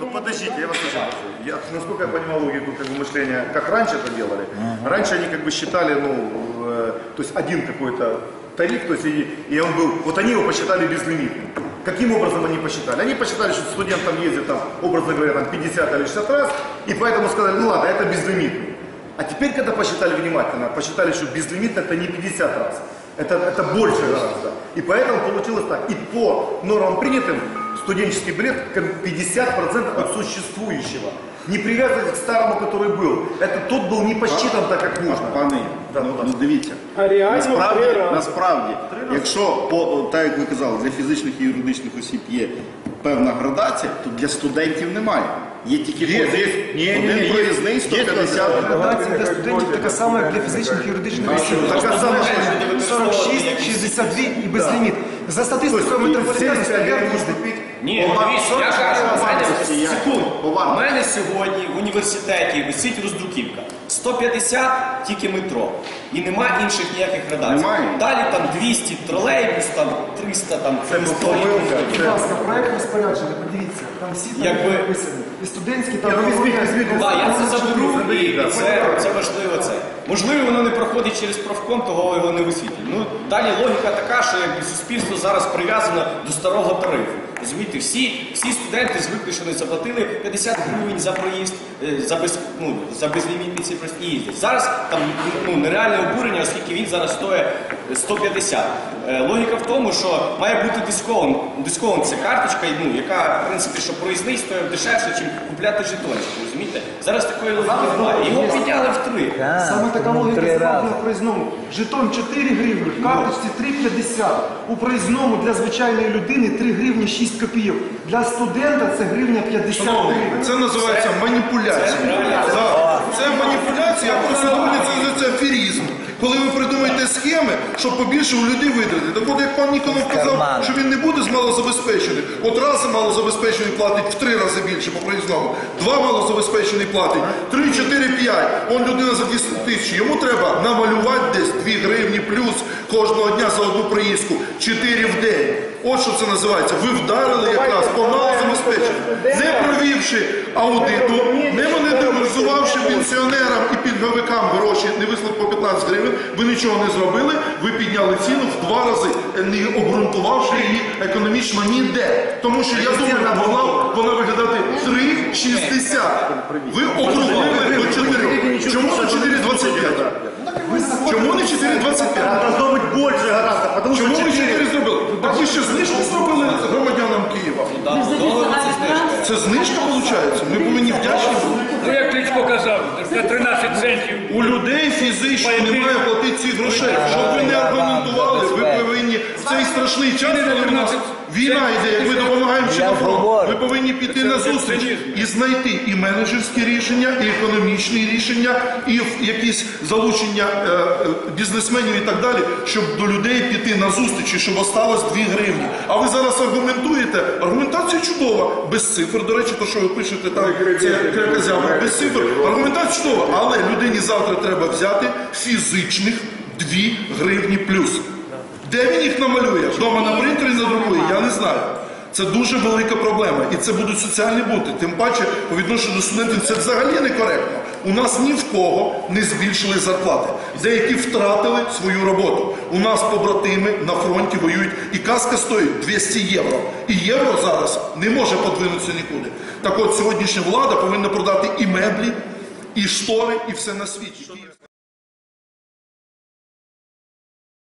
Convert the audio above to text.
Ну подождите, я вас слышу. Я, насколько я понимал логику как бы, мышления, как раньше это делали, раньше они как бы считали, ну, э, то есть один какой-то тариф, то есть и, и он был, вот они его посчитали безлимитным. Каким образом они посчитали? Они посчитали, что студент там ездит, там, образно говоря, там 50 или 60 раз, и поэтому сказали, ну ладно, это безлимитный. А теперь, когда посчитали внимательно, посчитали, что безлимитно это не 50 раз, это, это больше гораздо. И поэтому получилось так. И по нормам принятым студенческий билет как 50% от существующего. Не привязывать к старому, который был. Это тот был не посчитан так, как нужно. Пане, Да, ну, будь ну дивіться. А реально насправді, три рази. насправді, якщо по так як ви казали, для фізичних і юридичних осіб є певна градація, то для студентів немає. Є тільки Є, є. Ні, ні, один ні, є. проїзний Є 150 Градація для студентів така сама, як для фізичних і юридичних осіб. Така сама. 46, 62 і безліміт. За статистикою метрополітену стоять їздить. Ні, дивіться, я кажу, мене, Секунд, у мене сьогодні в університеті висить роздруківка. 150 тільки метро. І нема інших ніяких градацій. Немає. Далі там 200 тролейбус, там 300 там Це помилка. Будь ласка, проект розпорядження, подивіться, там всі там Якби- написані. І студентські там... візьміть. Так, я це заберу, і да, це, це важливо це. Можливо, воно не проходить через профком, того його не висвітлює. Ну, далі логіка така, що якби суспільство зараз прив'язано до старого тарифу. Розумієте, всі, всі студенти звикли, що вони заплатили 50 гривень за проїзд, е, за, без, ну, за безлімітний цей проїзд і їздять. Зараз там ну, нереальне обурення, оскільки він зараз стоїть 150. Е, Логіка в тому, що має бути дискован, дискован ця карточка, ну, яка, в принципі, що проїзний стоїть дешевше, ніж купляти жетончик, розумієте? Зараз такої логіки немає. Його підняли в три. Саме така логіка зроблена в проїзному. Жетон 4 гривні, в карточці 3,50. У проїзному для звичайної людини 3 гривні 6 копійок. Для студента це гривня 50 гривень. Це називається маніпуляція. Це маніпуляція, а просто це, це аферізм. Коли ви придумаєте схеми, щоб побільше у людей видати. Так от як пан Ніконов казав, що він не буде з малозабезпечених. От раз малозабезпечений платить в три рази більше по проїзному, два малозабезпечений платить, три, чотири, п'ять. Он людина за 200 тисяч. Йому треба намалювати десь 2 гривні плюс кожного дня за одну проїздку, 4 в день. От що це називається. Ви вдарили якраз по малозабезпеченню, не провівши аудиту, не монетизувавши пенсіонерам і пільговикам гроші, не вислав по 15 гривень, ви нічого не зробили, ви підняли ціну в два рази, не обґрунтувавши її економічно ніде. Тому що я думаю, могла вона виглядати 3,60. Ви округлили до 4. Чому на 4,25? Чому не 4,25? Должно быть больше гораздо, потому Чому что ви 4 4 зробили? Так ви ще знижку зробили громадянам Києва? Це знижка виходить? Ми повинні вдячні бути. Ну, як Кличко казав, за 13 центів. У людей фізично немає платити ці грошей. Щоб ви не аргументували, ви повинні в цей страшний час, коли в нас війна йде, як ми допомагаємо чи на фронт, ви повинні піти на зустріч і знайти і менеджерські рішення, і економічні рішення, і в- якісь залучення е, е, бізнесменів і так далі, щоб до людей піти на зустріч, і щоб осталось 2 гривні. А ви зараз аргументуєте. Аргументація чудова, без цифр. До речі, то, що ви пишете там, це крякозява, без цифр. Аргументація чудова, але людині завтра треба взяти фізичних 2 гривні плюс. Де він їх намалює? Вдома на принтері надрукує? Я не знаю. Це дуже велика проблема. І це будуть соціальні бути. Тим паче, по відношенню до студентів, це взагалі некоректно. У нас ні в кого не збільшили зарплати. Деякі втратили свою роботу. У нас побратими на фронті воюють, і каска стоїть 200 євро. І євро зараз не може подвинутися нікуди. Так от сьогоднішня влада повинна продати і меблі, і штори, і все на світі.